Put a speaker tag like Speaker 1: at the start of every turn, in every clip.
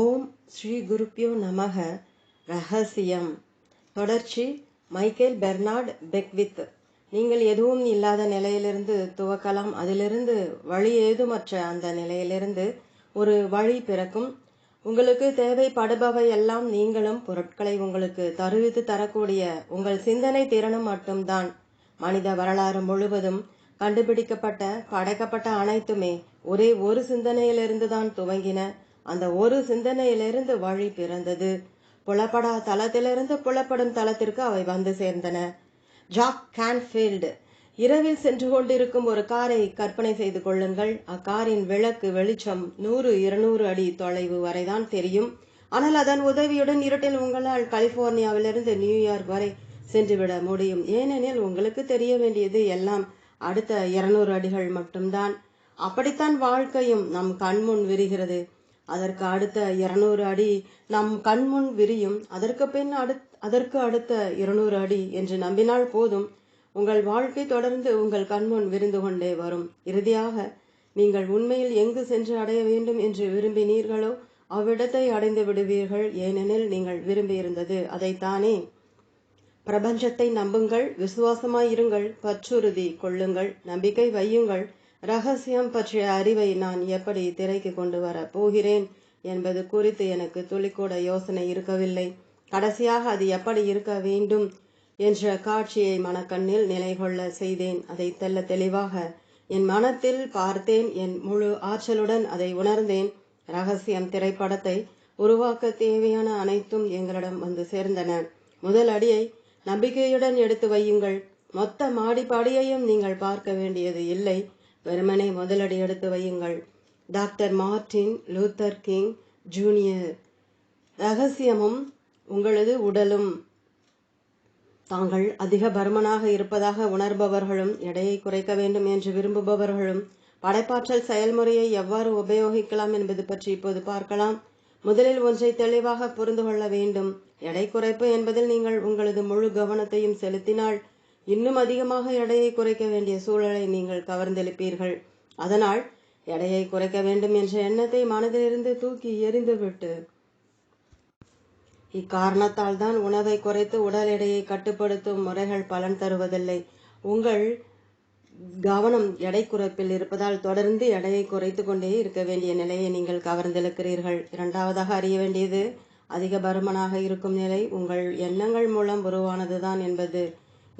Speaker 1: ஓம் ஸ்ரீ குருப்பியோ நமக ரகசியம் தொடர்ச்சி மைக்கேல் பெர்னார்ட் பெக்வித் நீங்கள் எதுவும் இல்லாத நிலையிலிருந்து துவக்கலாம் அதிலிருந்து வழி ஏதுமற்ற அந்த நிலையிலிருந்து ஒரு வழி பிறக்கும் உங்களுக்கு தேவைப்படுபவை எல்லாம் நீங்களும் பொருட்களை உங்களுக்கு தருவித்து தரக்கூடிய உங்கள் சிந்தனை திறனும் மட்டும்தான் மனித வரலாறு முழுவதும் கண்டுபிடிக்கப்பட்ட படைக்கப்பட்ட அனைத்துமே ஒரே ஒரு சிந்தனையிலிருந்து தான் துவங்கின அந்த ஒரு சிந்தனையிலிருந்து வழி பிறந்தது புலப்படா தளத்திலிருந்து புலப்படும் தளத்திற்கு அவை வந்து சேர்ந்தன ஜாக் கேன்ஃபீல்டு இரவில் சென்று கொண்டிருக்கும் ஒரு காரை கற்பனை செய்து கொள்ளுங்கள் அக்காரின் விளக்கு வெளிச்சம் நூறு இருநூறு அடி தொலைவு வரைதான் தெரியும் ஆனால் அதன் உதவியுடன் இருட்டில் உங்களால் கலிபோர்னியாவிலிருந்து நியூயார்க் வரை சென்றுவிட முடியும் ஏனெனில் உங்களுக்கு தெரிய வேண்டியது எல்லாம் அடுத்த இருநூறு அடிகள் மட்டும்தான் அப்படித்தான் வாழ்க்கையும் நம் கண்முன் விரிகிறது அதற்கு அடுத்த இருநூறு அடி நம் கண்முன் விரியும் அதற்கு பின் அடுத் அதற்கு அடுத்த இருநூறு அடி என்று நம்பினால் போதும் உங்கள் வாழ்க்கை தொடர்ந்து உங்கள் கண்முன் விரிந்து கொண்டே வரும் இறுதியாக நீங்கள் உண்மையில் எங்கு சென்று அடைய வேண்டும் என்று விரும்பினீர்களோ அவ்விடத்தை அடைந்து விடுவீர்கள் ஏனெனில் நீங்கள் விரும்பியிருந்தது அதைத்தானே பிரபஞ்சத்தை நம்புங்கள் விசுவாசமாயிருங்கள் பற்றுறுதி கொள்ளுங்கள் நம்பிக்கை வையுங்கள் ரகசியம் பற்றிய அறிவை நான் எப்படி திரைக்கு கொண்டு வர போகிறேன் என்பது குறித்து எனக்கு துளிக்கூட யோசனை இருக்கவில்லை கடைசியாக அது எப்படி இருக்க வேண்டும் என்ற காட்சியை மனக்கண்ணில் நிலை கொள்ள செய்தேன் அதை தெல்ல தெளிவாக என் மனத்தில் பார்த்தேன் என் முழு ஆற்றலுடன் அதை உணர்ந்தேன் ரகசியம் திரைப்படத்தை உருவாக்க தேவையான அனைத்தும் எங்களிடம் வந்து சேர்ந்தன முதல் அடியை நம்பிக்கையுடன் எடுத்து வையுங்கள் மொத்த மாடி படியையும் நீங்கள் பார்க்க வேண்டியது இல்லை வெறுமனே முதலடி எடுத்து வையுங்கள் doctor Martin Luther King junior ரகசியமும் உங்களது உடலும் தாங்கள் அதிக பருமனாக இருப்பதாக உணர்பவர்களும் எடையை குறைக்க வேண்டும் என்று விரும்புபவர்களும் படைப்பாற்றல் செயல்முறையை எவ்வாறு உபயோகிக்கலாம் என்பது பற்றி இப்போது பார்க்கலாம் முதலில் ஒன்றை தெளிவாக புரிந்து கொள்ள வேண்டும் எடை குறைப்பு என்பதில் நீங்கள் உங்களது முழு கவனத்தையும் செலுத்தினால் இன்னும் அதிகமாக எடையை குறைக்க வேண்டிய சூழலை நீங்கள் கவர்ந்தெழுப்பீர்கள் அதனால் எடையை குறைக்க வேண்டும் என்ற எண்ணத்தை மனதிலிருந்து தூக்கி எறிந்துவிட்டு இக்காரணத்தால் தான் உணவை குறைத்து உடல் எடையை கட்டுப்படுத்தும் முறைகள் பலன் தருவதில்லை உங்கள் கவனம் எடை குறைப்பில் இருப்பதால் தொடர்ந்து எடையை குறைத்து கொண்டே இருக்க வேண்டிய நிலையை நீங்கள் கவர்ந்தெழுக்கிறீர்கள் இரண்டாவதாக அறிய வேண்டியது அதிக பருமனாக இருக்கும் நிலை உங்கள் எண்ணங்கள் மூலம் உருவானதுதான் என்பது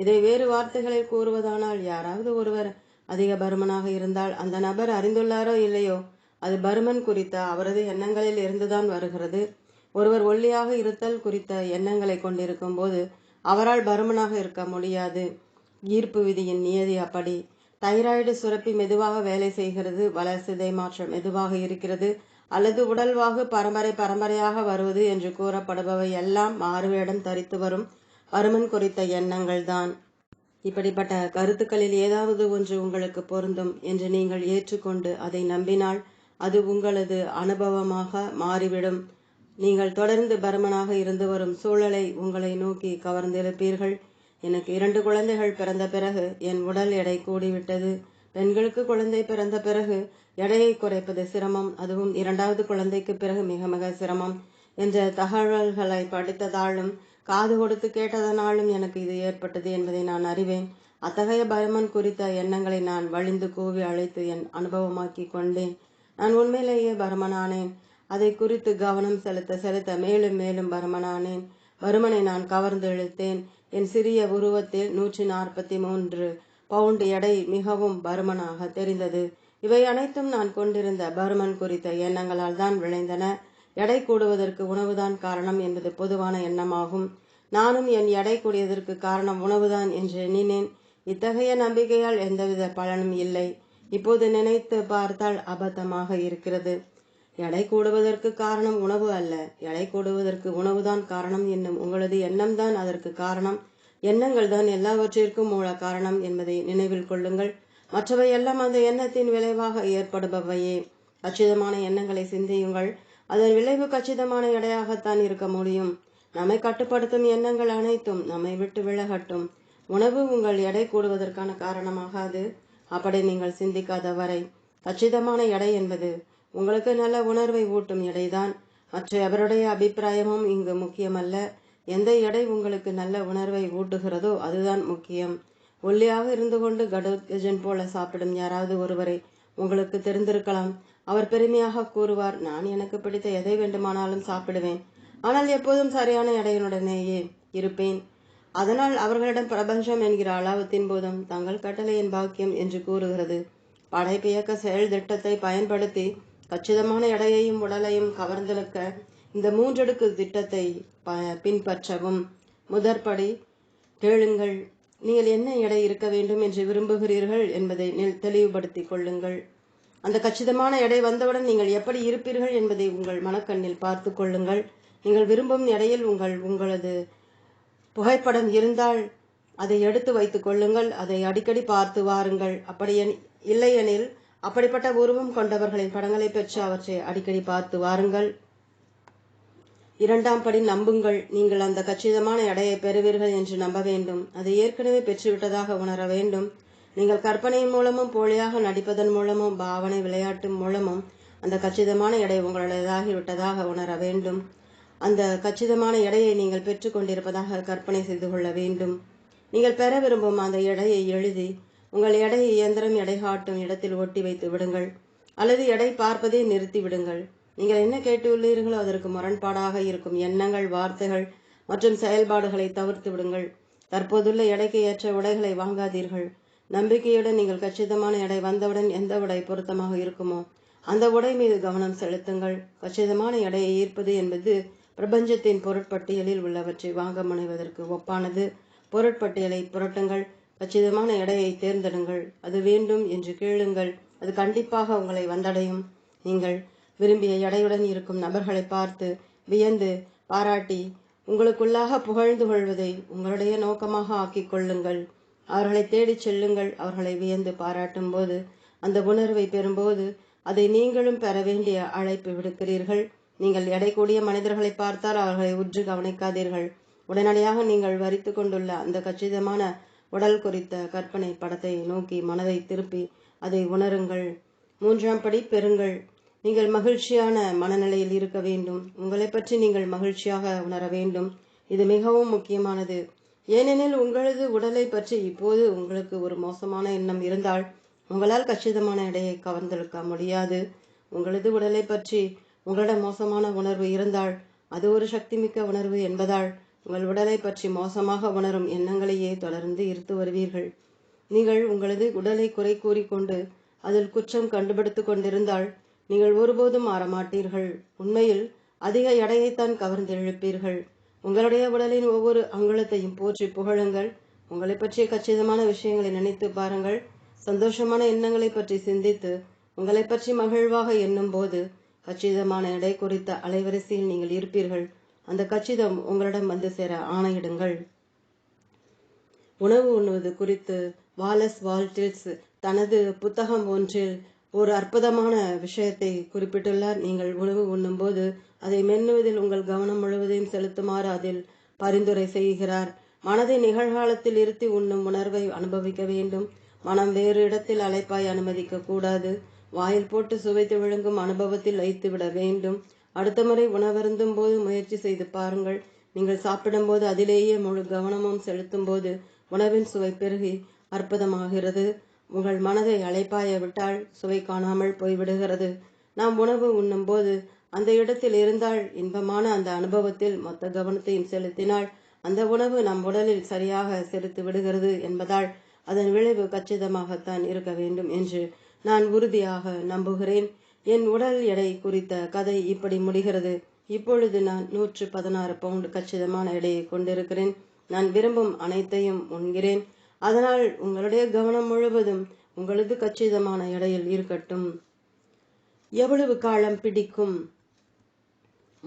Speaker 1: இதை வேறு வார்த்தைகளில் கூறுவதானால் யாராவது ஒருவர் அதிக பருமனாக இருந்தால் அந்த நபர் அறிந்துள்ளாரோ இல்லையோ அது பருமன் குறித்த அவரது எண்ணங்களில் இருந்துதான் வருகிறது ஒருவர் ஒல்லியாக இருத்தல் குறித்த எண்ணங்களை கொண்டிருக்கும் போது அவரால் பருமனாக இருக்க முடியாது ஈர்ப்பு விதியின் நியதி அப்படி தைராய்டு சுரப்பி மெதுவாக வேலை செய்கிறது வளர்சிதை மாற்றம் மெதுவாக இருக்கிறது அல்லது உடல்வாகு பரம்பரை பரம்பரையாக வருவது என்று கூறப்படுபவை எல்லாம் மாறுவேடம் தரித்து வரும் அருமன் குறித்த எண்ணங்கள் தான் இப்படிப்பட்ட கருத்துக்களில் ஏதாவது ஒன்று உங்களுக்கு பொருந்தும் என்று நீங்கள் ஏற்றுக்கொண்டு அதை நம்பினால் அது உங்களது அனுபவமாக மாறிவிடும் நீங்கள் தொடர்ந்து பருமனாக இருந்து வரும் சூழலை உங்களை நோக்கி கவர்ந்திருப்பீர்கள் எனக்கு இரண்டு குழந்தைகள் பிறந்த பிறகு என் உடல் எடை கூடிவிட்டது பெண்களுக்கு குழந்தை பிறந்த பிறகு எடையை குறைப்பது சிரமம் அதுவும் இரண்டாவது குழந்தைக்கு பிறகு மிக மிக சிரமம் என்ற தகவல்களை படித்ததாலும் காது கொடுத்து கேட்டதனாலும் எனக்கு இது ஏற்பட்டது என்பதை நான் அறிவேன் அத்தகைய பயமன் குறித்த எண்ணங்களை நான் வழிந்து கூவி அழைத்து என் அனுபவமாக்கி கொண்டேன் நான் உண்மையிலேயே பரமனானேன் அதை குறித்து கவனம் செலுத்த செலுத்த மேலும் மேலும் பரமனானேன் பருமனை நான் கவர்ந்து இழுத்தேன் என் சிறிய உருவத்தில் நூற்றி நாற்பத்தி மூன்று பவுண்டு எடை மிகவும் பருமனாக தெரிந்தது இவை அனைத்தும் நான் கொண்டிருந்த பருமன் குறித்த எண்ணங்களால் தான் விளைந்தன எடை கூடுவதற்கு உணவுதான் காரணம் என்பது பொதுவான எண்ணமாகும் நானும் என் எடை கூடியதற்கு காரணம் உணவுதான் என்று எண்ணினேன் இத்தகைய நம்பிக்கையால் எந்தவித பலனும் இல்லை இப்போது நினைத்து பார்த்தால் அபத்தமாக இருக்கிறது எடை கூடுவதற்கு காரணம் உணவு அல்ல எடை கூடுவதற்கு உணவுதான் காரணம் என்னும் உங்களது எண்ணம்தான் அதற்கு காரணம் எண்ணங்கள் தான் எல்லாவற்றிற்கும் மூல காரணம் என்பதை நினைவில் கொள்ளுங்கள் மற்றவை எல்லாம் அந்த எண்ணத்தின் விளைவாக ஏற்படுபவையே அச்சிதமான எண்ணங்களை சிந்தியுங்கள் அதன் விளைவு கச்சிதமான எடையாகத்தான் இருக்க முடியும் நம்மை கட்டுப்படுத்தும் எண்ணங்கள் அனைத்தும் நம்மை விட்டு விலகட்டும் உணவு உங்கள் எடை கூடுவதற்கான காரணமாகாது அப்படி நீங்கள் சிந்திக்காத வரை கச்சிதமான எடை என்பது உங்களுக்கு நல்ல உணர்வை ஊட்டும் எடைதான் மற்ற எவருடைய அபிப்பிராயமும் இங்கு முக்கியமல்ல எந்த எடை உங்களுக்கு நல்ல உணர்வை ஊட்டுகிறதோ அதுதான் முக்கியம் ஒல்லியாக இருந்து கொண்டு கடோஜன் போல சாப்பிடும் யாராவது ஒருவரை உங்களுக்கு தெரிந்திருக்கலாம் அவர் பெருமையாக கூறுவார் நான் எனக்கு பிடித்த எதை வேண்டுமானாலும் சாப்பிடுவேன் ஆனால் எப்போதும் சரியான எடையினுடனேயே இருப்பேன் அதனால் அவர்களிடம் பிரபஞ்சம் என்கிற அளவத்தின் போதும் தங்கள் கட்டளையின் பாக்கியம் என்று கூறுகிறது படைப்பியக்க செயல் திட்டத்தை பயன்படுத்தி கச்சிதமான எடையையும் உடலையும் கவர்ந்தெழுக்க இந்த மூன்றடுக்கு திட்டத்தை பின்பற்றவும் முதற்படி கேளுங்கள் நீங்கள் என்ன எடை இருக்க வேண்டும் என்று விரும்புகிறீர்கள் என்பதை தெளிவுபடுத்திக் கொள்ளுங்கள் அந்த கச்சிதமான எடை வந்தவுடன் நீங்கள் எப்படி இருப்பீர்கள் என்பதை உங்கள் மனக்கண்ணில் பார்த்து கொள்ளுங்கள் நீங்கள் விரும்பும் எடையில் உங்கள் உங்களது புகைப்படம் இருந்தால் அதை எடுத்து வைத்துக் கொள்ளுங்கள் அதை அடிக்கடி பார்த்து வாருங்கள் அப்படி இல்லையெனில் அப்படிப்பட்ட உருவம் கொண்டவர்களின் படங்களை பெற்று அவற்றை அடிக்கடி பார்த்து வாருங்கள் இரண்டாம் படி நம்புங்கள் நீங்கள் அந்த கச்சிதமான எடையை பெறுவீர்கள் என்று நம்ப வேண்டும் அதை ஏற்கனவே பெற்றுவிட்டதாக உணர வேண்டும் நீங்கள் கற்பனை மூலமும் போலியாக நடிப்பதன் மூலமும் பாவனை விளையாட்டு மூலமும் அந்த கச்சிதமான எடை உங்களதாகிவிட்டதாக உணர வேண்டும் அந்த கச்சிதமான எடையை நீங்கள் பெற்றுக்கொண்டிருப்பதாக கற்பனை செய்து கொள்ள வேண்டும் நீங்கள் பெற விரும்பும் அந்த எடையை எழுதி உங்கள் எடையை இயந்திரம் எடை காட்டும் இடத்தில் ஒட்டி வைத்து விடுங்கள் அல்லது எடை பார்ப்பதே நிறுத்தி விடுங்கள் நீங்கள் என்ன கேட்டுள்ளீர்களோ அதற்கு முரண்பாடாக இருக்கும் எண்ணங்கள் வார்த்தைகள் மற்றும் செயல்பாடுகளை தவிர்த்து விடுங்கள் தற்போதுள்ள எடைக்கு ஏற்ற உடைகளை வாங்காதீர்கள் நம்பிக்கையுடன் நீங்கள் கச்சிதமான எடை வந்தவுடன் எந்த உடை பொருத்தமாக இருக்குமோ அந்த உடை மீது கவனம் செலுத்துங்கள் கச்சிதமான எடையை ஈர்ப்பது என்பது பிரபஞ்சத்தின் பொருட்பட்டியலில் உள்ளவற்றை வாங்க முனைவதற்கு ஒப்பானது பொருட்பட்டியலை புரட்டுங்கள் கச்சிதமான எடையை தேர்ந்தெடுங்கள் அது வேண்டும் என்று கேளுங்கள் அது கண்டிப்பாக உங்களை வந்தடையும் நீங்கள் விரும்பிய எடையுடன் இருக்கும் நபர்களை பார்த்து வியந்து பாராட்டி உங்களுக்குள்ளாக புகழ்ந்து கொள்வதை உங்களுடைய நோக்கமாக ஆக்கிக் கொள்ளுங்கள் அவர்களை தேடிச் செல்லுங்கள் அவர்களை வியந்து பாராட்டும் போது அந்த உணர்வை பெறும்போது அதை நீங்களும் பெற வேண்டிய அழைப்பு விடுக்கிறீர்கள் நீங்கள் எடை கூடிய மனிதர்களை பார்த்தால் அவர்களை உற்று கவனிக்காதீர்கள் உடனடியாக நீங்கள் வரித்து கொண்டுள்ள அந்த கச்சிதமான உடல் குறித்த கற்பனை படத்தை நோக்கி மனதை திருப்பி அதை உணருங்கள் மூன்றாம் படி பெறுங்கள் நீங்கள் மகிழ்ச்சியான மனநிலையில் இருக்க வேண்டும் உங்களை பற்றி நீங்கள் மகிழ்ச்சியாக உணர வேண்டும் இது மிகவும் முக்கியமானது ஏனெனில் உங்களது உடலை பற்றி இப்போது உங்களுக்கு ஒரு மோசமான எண்ணம் இருந்தால் உங்களால் கச்சிதமான எடையை கவர்ந்தெடுக்க முடியாது உங்களது உடலை பற்றி உங்களிடம் மோசமான உணர்வு இருந்தால் அது ஒரு சக்திமிக்க உணர்வு என்பதால் உங்கள் உடலை பற்றி மோசமாக உணரும் எண்ணங்களையே தொடர்ந்து இருத்து வருவீர்கள் நீங்கள் உங்களது உடலை குறை கூறிக்கொண்டு அதில் குற்றம் கண்டுபிடித்து கொண்டிருந்தால் நீங்கள் ஒருபோதும் மாறமாட்டீர்கள் உண்மையில் அதிக எடையைத்தான் கவர்ந்தெழுப்பீர்கள் உங்களுடைய உடலின் ஒவ்வொரு அங்குலத்தையும் போற்றி புகழுங்கள் உங்களை பற்றிய கச்சிதமான விஷயங்களை நினைத்து பாருங்கள் சந்தோஷமான எண்ணங்களை பற்றி சிந்தித்து உங்களை பற்றி மகிழ்வாக எண்ணும் போது கச்சிதமான எடை குறித்த அலைவரிசையில் நீங்கள் இருப்பீர்கள் அந்த கச்சிதம் உங்களிடம் வந்து சேர ஆணையிடுங்கள் உணவு உண்ணுவது குறித்து வாலஸ் வால்டில்ஸ் தனது புத்தகம் ஒன்றில் ஒரு அற்புதமான விஷயத்தை குறிப்பிட்டுள்ளார் நீங்கள் உணவு உண்ணும்போது அதை மென்னுவதில் உங்கள் கவனம் முழுவதையும் செலுத்துமாறு அதில் பரிந்துரை செய்கிறார் மனதை நிகழ்காலத்தில் இருத்தி உண்ணும் உணர்வை அனுபவிக்க வேண்டும் மனம் வேறு இடத்தில் அழைப்பாய் அனுமதிக்க கூடாது வாயில் போட்டு சுவைத்து விழுங்கும் அனுபவத்தில் வைத்து விட வேண்டும் அடுத்த முறை உணவருந்தும் போது முயற்சி செய்து பாருங்கள் நீங்கள் சாப்பிடும்போது அதிலேயே முழு கவனமும் செலுத்தும் போது உணவின் சுவை பெருகி அற்புதமாகிறது உங்கள் மனதை அழைப்பாய விட்டால் சுவை காணாமல் போய்விடுகிறது நாம் உணவு உண்ணும் போது அந்த இடத்தில் இருந்தால் இன்பமான அந்த அனுபவத்தில் மொத்த கவனத்தையும் செலுத்தினால் அந்த உணவு நம் உடலில் சரியாக செலுத்து விடுகிறது என்பதால் அதன் விளைவு கச்சிதமாகத்தான் இருக்க வேண்டும் என்று நான் உறுதியாக நம்புகிறேன் என் உடல் எடை குறித்த கதை இப்படி முடிகிறது இப்பொழுது நான் நூற்று பதினாறு பவுண்டு கச்சிதமான எடையை கொண்டிருக்கிறேன் நான் விரும்பும் அனைத்தையும் உண்கிறேன் அதனால் உங்களுடைய கவனம் முழுவதும் உங்களது கச்சிதமான எடையில் இருக்கட்டும் எவ்வளவு காலம் பிடிக்கும்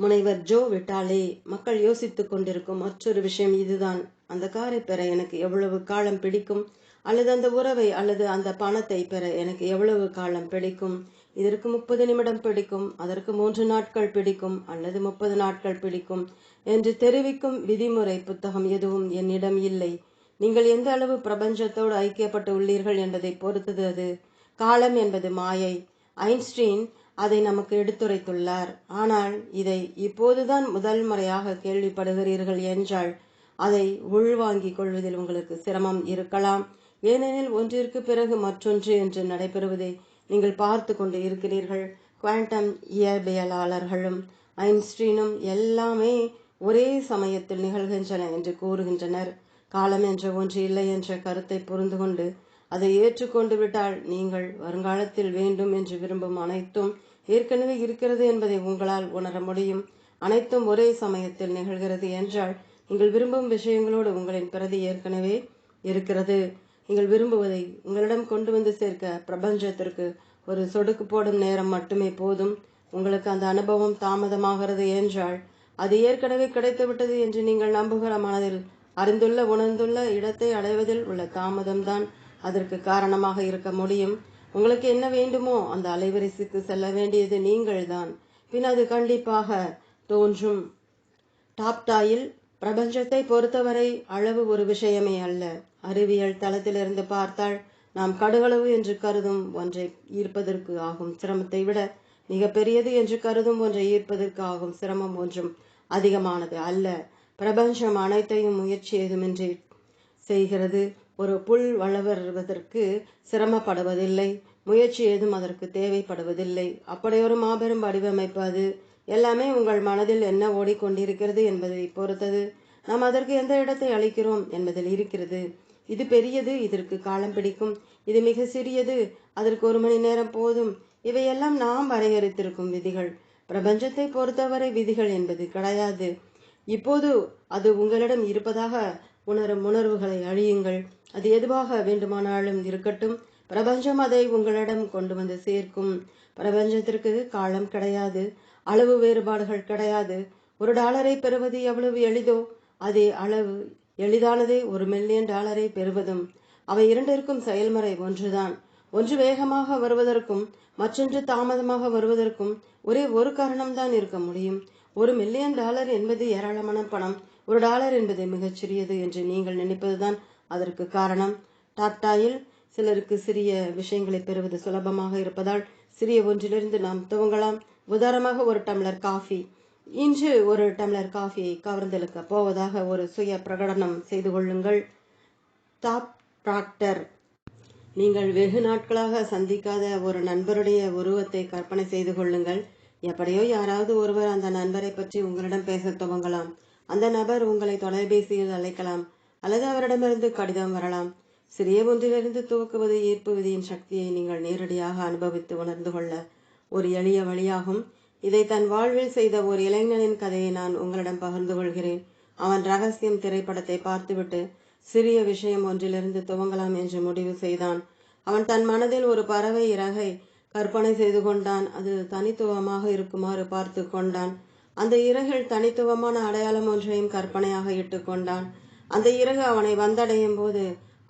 Speaker 1: முனைவர் ஜோ விட்டாலே மக்கள் யோசித்துக் கொண்டிருக்கும் மற்றொரு விஷயம் இதுதான் அந்த காரை பெற எனக்கு எவ்வளவு காலம் பிடிக்கும் அல்லது அந்த உறவை அல்லது அந்த பணத்தை பெற எனக்கு எவ்வளவு காலம் பிடிக்கும் இதற்கு முப்பது நிமிடம் பிடிக்கும் அதற்கு மூன்று நாட்கள் பிடிக்கும் அல்லது முப்பது நாட்கள் பிடிக்கும் என்று தெரிவிக்கும் விதிமுறை புத்தகம் எதுவும் என்னிடம் இல்லை நீங்கள் எந்த அளவு பிரபஞ்சத்தோடு ஐக்கியப்பட்டு உள்ளீர்கள் என்பதை பொறுத்தது அது காலம் என்பது மாயை ஐன்ஸ்டீன் அதை நமக்கு எடுத்துரைத்துள்ளார் ஆனால் இதை இப்போதுதான் முதல் முறையாக கேள்விப்படுகிறீர்கள் என்றால் அதை உள்வாங்கிக் கொள்வதில் உங்களுக்கு சிரமம் இருக்கலாம் ஏனெனில் ஒன்றிற்கு பிறகு மற்றொன்று என்று நடைபெறுவதை நீங்கள் பார்த்து கொண்டு இருக்கிறீர்கள் குவாண்டம் இயற்பியலாளர்களும் ஐன்ஸ்டீனும் எல்லாமே ஒரே சமயத்தில் நிகழ்கின்றன என்று கூறுகின்றனர் காலம் என்ற ஒன்று இல்லை என்ற கருத்தை புரிந்து கொண்டு அதை ஏற்றுக்கொண்டு விட்டால் நீங்கள் வருங்காலத்தில் வேண்டும் என்று விரும்பும் அனைத்தும் ஏற்கனவே இருக்கிறது என்பதை உங்களால் உணர முடியும் அனைத்தும் ஒரே சமயத்தில் நிகழ்கிறது என்றால் நீங்கள் விரும்பும் விஷயங்களோடு உங்களின் பிரதி ஏற்கனவே இருக்கிறது நீங்கள் விரும்புவதை உங்களிடம் கொண்டு வந்து சேர்க்க பிரபஞ்சத்திற்கு ஒரு சொடுக்கு போடும் நேரம் மட்டுமே போதும் உங்களுக்கு அந்த அனுபவம் தாமதமாகிறது என்றால் அது ஏற்கனவே கிடைத்துவிட்டது என்று நீங்கள் நம்புகிற மனதில் அறிந்துள்ள உணர்ந்துள்ள இடத்தை அடைவதில் உள்ள தாமதம்தான் அதற்கு காரணமாக இருக்க முடியும் உங்களுக்கு என்ன வேண்டுமோ அந்த அலைவரிசைக்கு செல்ல வேண்டியது நீங்கள்தான் பின் அது கண்டிப்பாக தோன்றும் டாப்டாயில் பிரபஞ்சத்தை பொறுத்தவரை அளவு ஒரு விஷயமே அல்ல அறிவியல் தளத்திலிருந்து பார்த்தால் நாம் கடுகளவு என்று கருதும் ஒன்றை ஈர்ப்பதற்கு ஆகும் சிரமத்தை விட மிக பெரியது என்று கருதும் ஒன்றை ஈர்ப்பதற்கு ஆகும் சிரமம் ஒன்றும் அதிகமானது அல்ல பிரபஞ்சம் அனைத்தையும் முயற்சி ஏதுமின்றி செய்கிறது ஒரு புல் வளவருவதற்கு சிரமப்படுவதில்லை முயற்சி ஏதும் அதற்கு தேவைப்படுவதில்லை அப்படியொரு மாபெரும் வடிவமைப்பு அது எல்லாமே உங்கள் மனதில் என்ன ஓடிக்கொண்டிருக்கிறது என்பதை பொறுத்தது நாம் அதற்கு எந்த இடத்தை அளிக்கிறோம் என்பதில் இருக்கிறது இது பெரியது இதற்கு காலம் பிடிக்கும் இது மிக சிறியது அதற்கு ஒரு மணி நேரம் போதும் இவையெல்லாம் நாம் வரையறுத்திருக்கும் விதிகள் பிரபஞ்சத்தை பொறுத்தவரை விதிகள் என்பது கிடையாது இப்போது அது உங்களிடம் இருப்பதாக உணரும் உணர்வுகளை அழியுங்கள் அது எதுவாக வேண்டுமானாலும் இருக்கட்டும் பிரபஞ்சம் அதை உங்களிடம் கொண்டு வந்து சேர்க்கும் பிரபஞ்சத்திற்கு காலம் கிடையாது அளவு வேறுபாடுகள் கிடையாது ஒரு டாலரை பெறுவது எவ்வளவு எளிதோ அதே அளவு எளிதானதே ஒரு மில்லியன் டாலரை பெறுவதும் அவை இரண்டிற்கும் செயல்முறை ஒன்றுதான் ஒன்று வேகமாக வருவதற்கும் மற்றொன்று தாமதமாக வருவதற்கும் ஒரே ஒரு காரணம்தான் இருக்க முடியும் ஒரு மில்லியன் டாலர் என்பது ஏராளமான பணம் ஒரு டாலர் என்பது மிகச்சிறியது என்று நீங்கள் நினைப்பதுதான் அதற்கு காரணம் டாட்டாயில் சிலருக்கு சிறிய விஷயங்களை பெறுவது சுலபமாக இருப்பதால் சிறிய ஒன்றிலிருந்து நாம் துவங்கலாம் உதாரணமாக ஒரு டம்ளர் காஃபி இன்று ஒரு டம்ளர் காஃபியை கவர்ந்தெழுக்க போவதாக ஒரு சுய பிரகடனம் செய்து கொள்ளுங்கள் டாப் டாக்டர் நீங்கள் வெகு நாட்களாக சந்திக்காத ஒரு நண்பருடைய உருவத்தை கற்பனை செய்து கொள்ளுங்கள் எப்படியோ யாராவது ஒருவர் அந்த நண்பரை பற்றி உங்களிடம் பேச துவங்கலாம் அந்த நபர் உங்களை தொலைபேசியில் அழைக்கலாம் அல்லது அவரிடமிருந்து கடிதம் வரலாம் சிறிய ஒன்றிலிருந்து துவக்குவது ஈர்ப்பு விதியின் சக்தியை நீங்கள் நேரடியாக அனுபவித்து உணர்ந்து கொள்ள ஒரு எளிய வழியாகும் இதை தன் வாழ்வில் செய்த ஒரு இளைஞனின் கதையை நான் உங்களிடம் பகிர்ந்து கொள்கிறேன் அவன் ரகசியம் திரைப்படத்தை பார்த்துவிட்டு சிறிய விஷயம் ஒன்றிலிருந்து துவங்கலாம் என்று முடிவு செய்தான் அவன் தன் மனதில் ஒரு பறவை இறகை கற்பனை செய்து கொண்டான் அது தனித்துவமாக இருக்குமாறு பார்த்து கொண்டான் அந்த இறகில் தனித்துவமான அடையாளம் ஒன்றையும் கற்பனையாக இட்டுக்கொண்டான் அந்த இறகு அவனை வந்தடையும் போது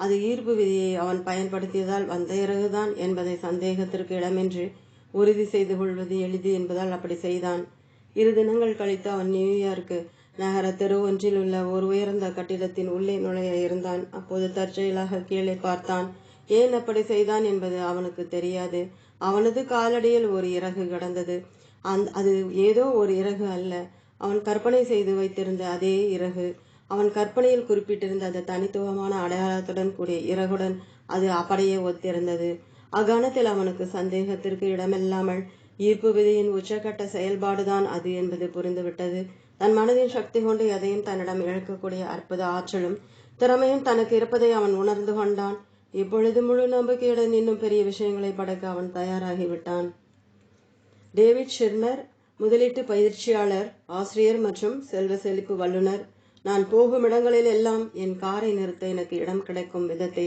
Speaker 1: அது ஈர்ப்பு விதியை அவன் பயன்படுத்தியதால் வந்த இறகுதான் என்பதை சந்தேகத்திற்கு இடமின்றி உறுதி செய்து கொள்வது எளிது என்பதால் அப்படி செய்தான் இரு தினங்கள் கழித்து அவன் நியூயார்க்கு நகர தெரு ஒன்றில் உள்ள ஒரு உயர்ந்த கட்டிடத்தின் உள்ளே நுழைய இருந்தான் அப்போது தற்செயலாக கீழே பார்த்தான் ஏன் அப்படி செய்தான் என்பது அவனுக்கு தெரியாது அவனது காலடியில் ஒரு இறகு கிடந்தது அந் அது ஏதோ ஒரு இறகு அல்ல அவன் கற்பனை செய்து வைத்திருந்த அதே இறகு அவன் கற்பனையில் குறிப்பிட்டிருந்த அந்த தனித்துவமான அடையாளத்துடன் கூடிய இறகுடன் அது அப்படியே ஒத்திருந்தது அகானத்தில் அவனுக்கு சந்தேகத்திற்கு இடமில்லாமல் ஈர்ப்பு விதியின் உச்சக்கட்ட செயல்பாடுதான் அது என்பது புரிந்துவிட்டது தன் மனதின் சக்தி கொண்டு எதையும் தன்னிடம் இழக்கக்கூடிய அற்புத ஆற்றலும் திறமையும் தனக்கு இருப்பதை அவன் உணர்ந்து கொண்டான் இப்பொழுது முழு நம்பிக்கையுடன் இன்னும் பெரிய விஷயங்களை படைக்க அவன் தயாராகிவிட்டான் டேவிட் ஷெர்மர் முதலீட்டு பயிற்சியாளர் ஆசிரியர் மற்றும் செல்வ செழிப்பு வல்லுநர் நான் போகும் இடங்களில் எல்லாம் என் காரை நிறுத்த எனக்கு இடம் கிடைக்கும் விதத்தை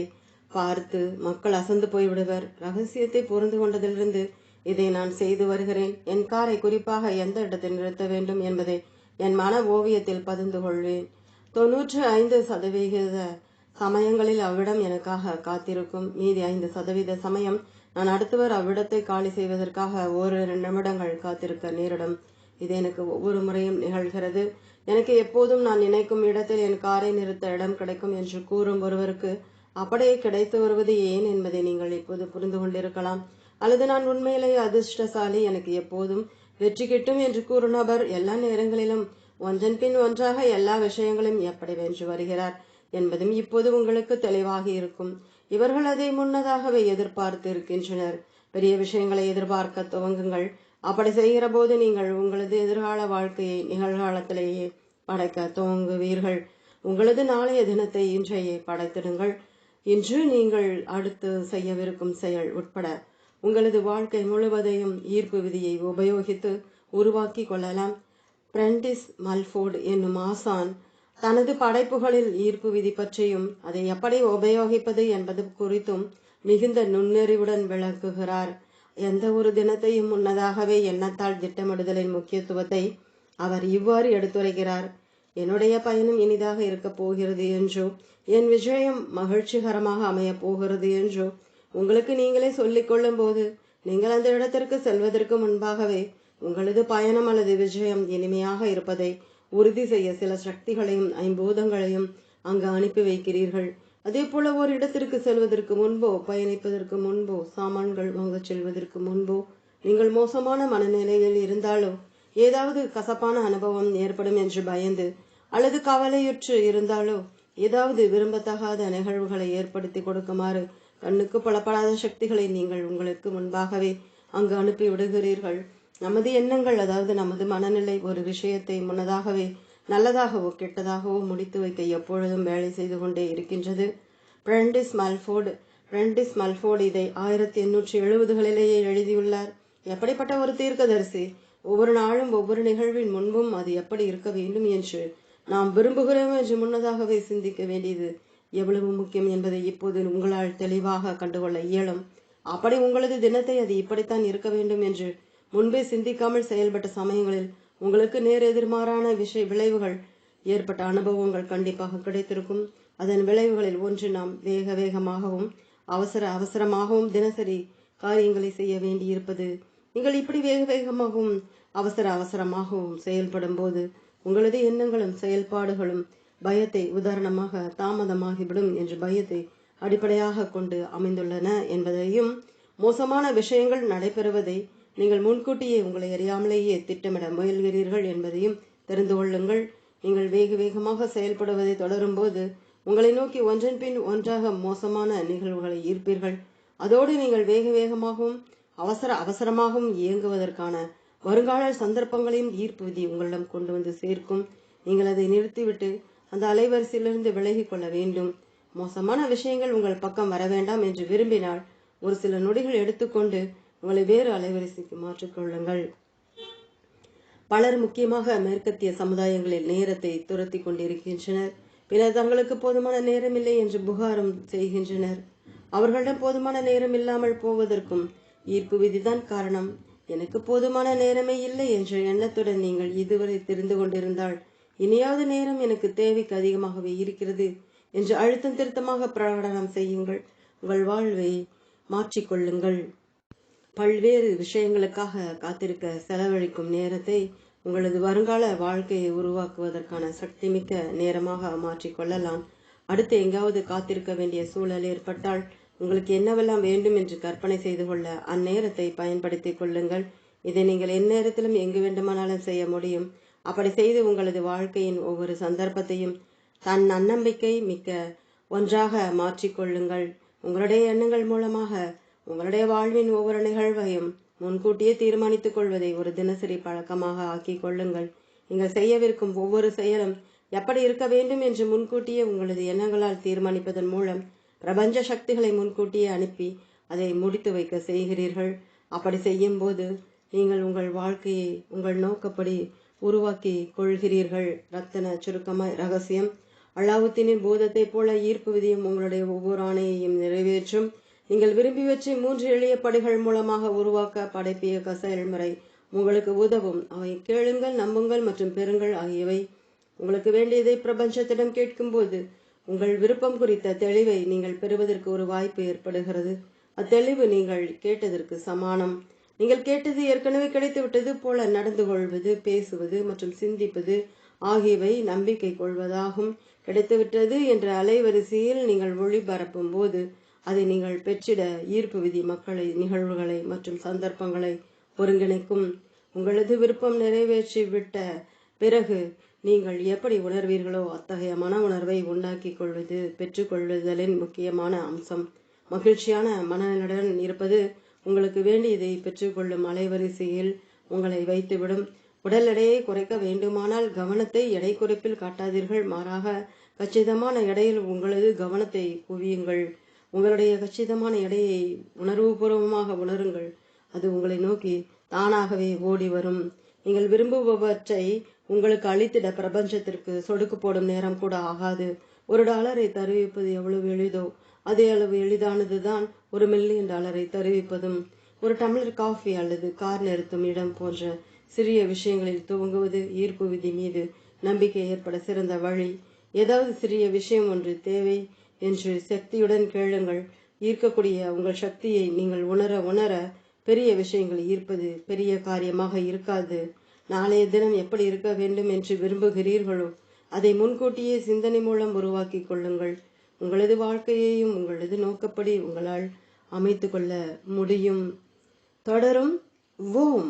Speaker 1: பார்த்து மக்கள் அசந்து போய்விடுவர் ரகசியத்தை புரிந்து கொண்டதிலிருந்து இதை நான் செய்து வருகிறேன் என் காரை குறிப்பாக எந்த இடத்தில் நிறுத்த வேண்டும் என்பதை என் மன ஓவியத்தில் பதிந்து கொள்வேன் தொன்னூற்று ஐந்து சதவிகித சமயங்களில் அவ்விடம் எனக்காக காத்திருக்கும் மீதி ஐந்து சதவீத சமயம் நான் அடுத்தவர் அவ்விடத்தை காலி செய்வதற்காக இரண்டு நிமிடங்கள் காத்திருக்க நேரிடும் இது எனக்கு ஒவ்வொரு முறையும் நிகழ்கிறது எனக்கு எப்போதும் நான் நினைக்கும் இடத்தில் என் காரை நிறுத்த இடம் கிடைக்கும் என்று கூறும் ஒருவருக்கு அப்படியே கிடைத்து வருவது ஏன் என்பதை நீங்கள் இப்போது புரிந்து கொண்டிருக்கலாம் அல்லது நான் உண்மையிலேயே அதிர்ஷ்டசாலி எனக்கு எப்போதும் வெற்றி கிட்டும் என்று கூறும் நபர் எல்லா நேரங்களிலும் ஒன்றன் பின் ஒன்றாக எல்லா விஷயங்களும் எப்படி வென்று வருகிறார் என்பதும் இப்போது உங்களுக்கு தெளிவாக இருக்கும் இவர்கள் அதை முன்னதாகவே எதிர்பார்த்து இருக்கின்றனர் பெரிய விஷயங்களை எதிர்பார்க்க துவங்குங்கள் அப்படி செய்கிற போது நீங்கள் உங்களது எதிர்கால வாழ்க்கையை நிகழ்காலத்திலேயே படைக்க துவங்குவீர்கள் உங்களது நாளைய தினத்தை இன்றையே படைத்திடுங்கள் இன்று நீங்கள் அடுத்து செய்யவிருக்கும் செயல் உட்பட உங்களது வாழ்க்கை முழுவதையும் ஈர்ப்பு விதியை உபயோகித்து உருவாக்கி கொள்ளலாம் பிரண்டிஸ் மல்ஃபோர்டு என்னும் ஆசான் தனது படைப்புகளில் ஈர்ப்பு விதி பற்றியும் அதை எப்படி உபயோகிப்பது என்பது குறித்தும் மிகுந்த நுண்ணறிவுடன் விளக்குகிறார் எந்த ஒரு தினத்தையும் முன்னதாகவே எண்ணத்தால் திட்டமிடுதலின் முக்கியத்துவத்தை அவர் இவ்வாறு எடுத்துரைக்கிறார் என்னுடைய பயணம் இனிதாக இருக்கப் போகிறது என்றோ என் விஜயம் மகிழ்ச்சிகரமாக அமையப் போகிறது என்றோ உங்களுக்கு நீங்களே கொள்ளும் போது நீங்கள் அந்த இடத்திற்கு செல்வதற்கு முன்பாகவே உங்களது பயணம் அல்லது விஜயம் இனிமையாக இருப்பதை உறுதி செய்ய சில சக்திகளையும் ஐம்பூதங்களையும் அங்கு அனுப்பி வைக்கிறீர்கள் அதே போல ஒரு இடத்திற்கு செல்வதற்கு முன்போ பயணிப்பதற்கு முன்போ சாமான்கள் வாங்கச் செல்வதற்கு முன்போ நீங்கள் மோசமான மனநிலையில் இருந்தாலோ ஏதாவது கசப்பான அனுபவம் ஏற்படும் என்று பயந்து அல்லது கவலையுற்று இருந்தாலோ ஏதாவது விரும்பத்தகாத நிகழ்வுகளை ஏற்படுத்தி கொடுக்குமாறு கண்ணுக்கு புலப்படாத சக்திகளை நீங்கள் உங்களுக்கு முன்பாகவே அங்கு அனுப்பி விடுகிறீர்கள் நமது எண்ணங்கள் அதாவது நமது மனநிலை ஒரு விஷயத்தை முன்னதாகவே நல்லதாகவோ கெட்டதாகவோ முடித்து வைக்க எப்பொழுதும் வேலை செய்து கொண்டே இருக்கின்றது பிரண்டிஸ் மல்ஃபோர்டு பிரண்டிஸ் மல்ஃபோர்டு இதை ஆயிரத்தி எண்ணூற்றி எழுபதுகளிலேயே எழுதியுள்ளார் எப்படிப்பட்ட ஒரு தீர்க்கதரிசி ஒவ்வொரு நாளும் ஒவ்வொரு நிகழ்வின் முன்பும் அது எப்படி இருக்க வேண்டும் என்று நாம் விரும்புகிறோம் என்று முன்னதாகவே சிந்திக்க வேண்டியது எவ்வளவு முக்கியம் என்பதை இப்போது உங்களால் தெளிவாக கண்டுகொள்ள இயலும் அப்படி உங்களது தினத்தை அது இப்படித்தான் இருக்க வேண்டும் என்று முன்பே சிந்திக்காமல் செயல்பட்ட சமயங்களில் உங்களுக்கு நேர் எதிர்மாறான விஷய விளைவுகள் ஏற்பட்ட அனுபவங்கள் கண்டிப்பாக கிடைத்திருக்கும் அதன் விளைவுகளில் ஒன்று நாம் வேக வேகமாகவும் அவசர அவசரமாகவும் தினசரி காரியங்களை செய்ய வேண்டியிருப்பது நீங்கள் இப்படி வேக வேகமாகவும் அவசர அவசரமாகவும் செயல்படும் போது உங்களது எண்ணங்களும் செயல்பாடுகளும் பயத்தை உதாரணமாக தாமதமாகிவிடும் என்ற பயத்தை அடிப்படையாக கொண்டு அமைந்துள்ளன என்பதையும் மோசமான விஷயங்கள் நடைபெறுவதை நீங்கள் முன்கூட்டியே உங்களை அறியாமலேயே திட்டமிட முயல்கிறீர்கள் என்பதையும் தெரிந்து கொள்ளுங்கள் நீங்கள் வேக வேகமாக செயல்படுவதை தொடரும்போது உங்களை நோக்கி ஒன்றின் பின் ஒன்றாக மோசமான நிகழ்வுகளை ஈர்ப்பீர்கள் அதோடு நீங்கள் வேக வேகமாகவும் அவசர அவசரமாகவும் இயங்குவதற்கான வருங்கால சந்தர்ப்பங்களையும் ஈர்ப்பு விதி உங்களிடம் கொண்டு வந்து சேர்க்கும் நீங்கள் அதை நிறுத்திவிட்டு அந்த அலைவரிசையிலிருந்து விலகி கொள்ள வேண்டும் மோசமான விஷயங்கள் உங்கள் பக்கம் வர வேண்டாம் என்று விரும்பினால் ஒரு சில நொடிகள் எடுத்துக்கொண்டு உங்களை வேறு அலைவரிசைக்கு மாற்றிக்கொள்ளுங்கள் பலர் முக்கியமாக மேற்கத்திய சமுதாயங்களில் நேரத்தை துரத்தி கொண்டிருக்கின்றனர் பின்னர் தங்களுக்கு போதுமான நேரம் இல்லை என்று புகாரம் செய்கின்றனர் அவர்களிடம் போதுமான நேரம் இல்லாமல் போவதற்கும் ஈர்ப்பு விதிதான் காரணம் எனக்கு போதுமான நேரமே இல்லை என்ற எண்ணத்துடன் நீங்கள் இதுவரை தெரிந்து கொண்டிருந்தால் இனியாவது நேரம் எனக்கு தேவைக்கு அதிகமாகவே இருக்கிறது என்று அழுத்தம் திருத்தமாக பிரகடனம் செய்யுங்கள் உங்கள் வாழ்வை மாற்றிக்கொள்ளுங்கள் பல்வேறு விஷயங்களுக்காக காத்திருக்க செலவழிக்கும் நேரத்தை உங்களது வருங்கால வாழ்க்கையை உருவாக்குவதற்கான சக்திமிக்க நேரமாக மாற்றிக்கொள்ளலாம் அடுத்து எங்காவது காத்திருக்க வேண்டிய சூழல் ஏற்பட்டால் உங்களுக்கு என்னவெல்லாம் வேண்டும் என்று கற்பனை செய்து கொள்ள அந்நேரத்தை பயன்படுத்தி கொள்ளுங்கள் இதை நீங்கள் எந்நேரத்திலும் எங்கு வேண்டுமானாலும் செய்ய முடியும் அப்படி செய்து உங்களது வாழ்க்கையின் ஒவ்வொரு சந்தர்ப்பத்தையும் தன் நன்னம்பிக்கை மிக்க ஒன்றாக மாற்றிக்கொள்ளுங்கள் உங்களுடைய எண்ணங்கள் மூலமாக உங்களுடைய வாழ்வின் ஒவ்வொரு நிகழ்வையும் முன்கூட்டியே தீர்மானித்துக் கொள்வதை ஒரு தினசரி பழக்கமாக ஆக்கிக் கொள்ளுங்கள் நீங்கள் செய்யவிருக்கும் ஒவ்வொரு செயலும் எப்படி இருக்க வேண்டும் என்று முன்கூட்டியே உங்களது எண்ணங்களால் தீர்மானிப்பதன் மூலம் பிரபஞ்ச சக்திகளை முன்கூட்டியே அனுப்பி அதை முடித்து வைக்க செய்கிறீர்கள் அப்படி செய்யும் போது நீங்கள் உங்கள் வாழ்க்கையை உங்கள் நோக்கப்படி உருவாக்கி கொள்கிறீர்கள் ரத்தன சுருக்கமாய் ரகசியம் அல்லாவுத்தீனின் பூதத்தைப் போல ஈர்ப்பு விதியும் உங்களுடைய ஒவ்வொரு ஆணையையும் நிறைவேற்றும் நீங்கள் விரும்பி வச்சு மூன்று எளிய படிகள் மூலமாக உருவாக்க படைப்பியக்க செயல்முறை உங்களுக்கு உதவும் அவை கேளுங்கள் நம்புங்கள் மற்றும் பெறுங்கள் ஆகியவை உங்களுக்கு வேண்டியதை பிரபஞ்சத்திடம் கேட்கும்போது உங்கள் விருப்பம் குறித்த தெளிவை நீங்கள் பெறுவதற்கு ஒரு வாய்ப்பு ஏற்படுகிறது அத்தெளிவு நீங்கள் கேட்டதற்கு சமானம் நீங்கள் கேட்டது ஏற்கனவே கிடைத்துவிட்டது போல நடந்து கொள்வது பேசுவது மற்றும் சிந்திப்பது ஆகியவை நம்பிக்கை கொள்வதாகும் கிடைத்துவிட்டது என்ற அலைவரிசையில் நீங்கள் ஒளிபரப்பும் போது அதை நீங்கள் பெற்றிட ஈர்ப்பு விதி மக்களை நிகழ்வுகளை மற்றும் சந்தர்ப்பங்களை ஒருங்கிணைக்கும் உங்களது விருப்பம் நிறைவேற்றிவிட்ட பிறகு நீங்கள் எப்படி உணர்வீர்களோ அத்தகைய மன உணர்வை உண்டாக்கி கொள்வது பெற்றுக்கொள்ளுதலின் முக்கியமான அம்சம் மகிழ்ச்சியான மனநிலையுடன் இருப்பது உங்களுக்கு வேண்டியதை பெற்றுக்கொள்ளும் அலைவரிசையில் உங்களை வைத்துவிடும் உடல் எடையை குறைக்க வேண்டுமானால் கவனத்தை எடை குறைப்பில் காட்டாதீர்கள் மாறாக கச்சிதமான எடையில் உங்களது கவனத்தை குவியுங்கள் உங்களுடைய கச்சிதமான எடையை உணர்வுபூர்வமாக உணருங்கள் அது உங்களை நோக்கி தானாகவே ஓடி வரும் நீங்கள் விரும்புபவற்றை உங்களுக்கு அளித்திட பிரபஞ்சத்திற்கு சொடுக்கு போடும் நேரம் கூட ஆகாது ஒரு டாலரை தருவிப்பது எவ்வளவு எளிதோ அதே அளவு எளிதானது தான் ஒரு மில்லியன் டாலரை தருவிப்பதும் ஒரு டம்ளர் காஃபி அல்லது கார் நிறுத்தும் இடம் போன்ற சிறிய விஷயங்களில் துவங்குவது ஈர்ப்பு விதி மீது நம்பிக்கை ஏற்பட சிறந்த வழி ஏதாவது சிறிய விஷயம் ஒன்று தேவை என்று சக்தியுடன் கேளுங்கள் ஈர்க்கக்கூடிய உங்கள் சக்தியை நீங்கள் உணர உணர பெரிய விஷயங்கள் ஈர்ப்பது பெரிய காரியமாக இருக்காது நாளைய தினம் எப்படி இருக்க வேண்டும் என்று விரும்புகிறீர்களோ அதை முன்கூட்டியே சிந்தனை மூலம் உருவாக்கி கொள்ளுங்கள் உங்களது வாழ்க்கையையும் உங்களது நோக்கப்படி உங்களால் அமைத்து கொள்ள முடியும் தொடரும் ஓம்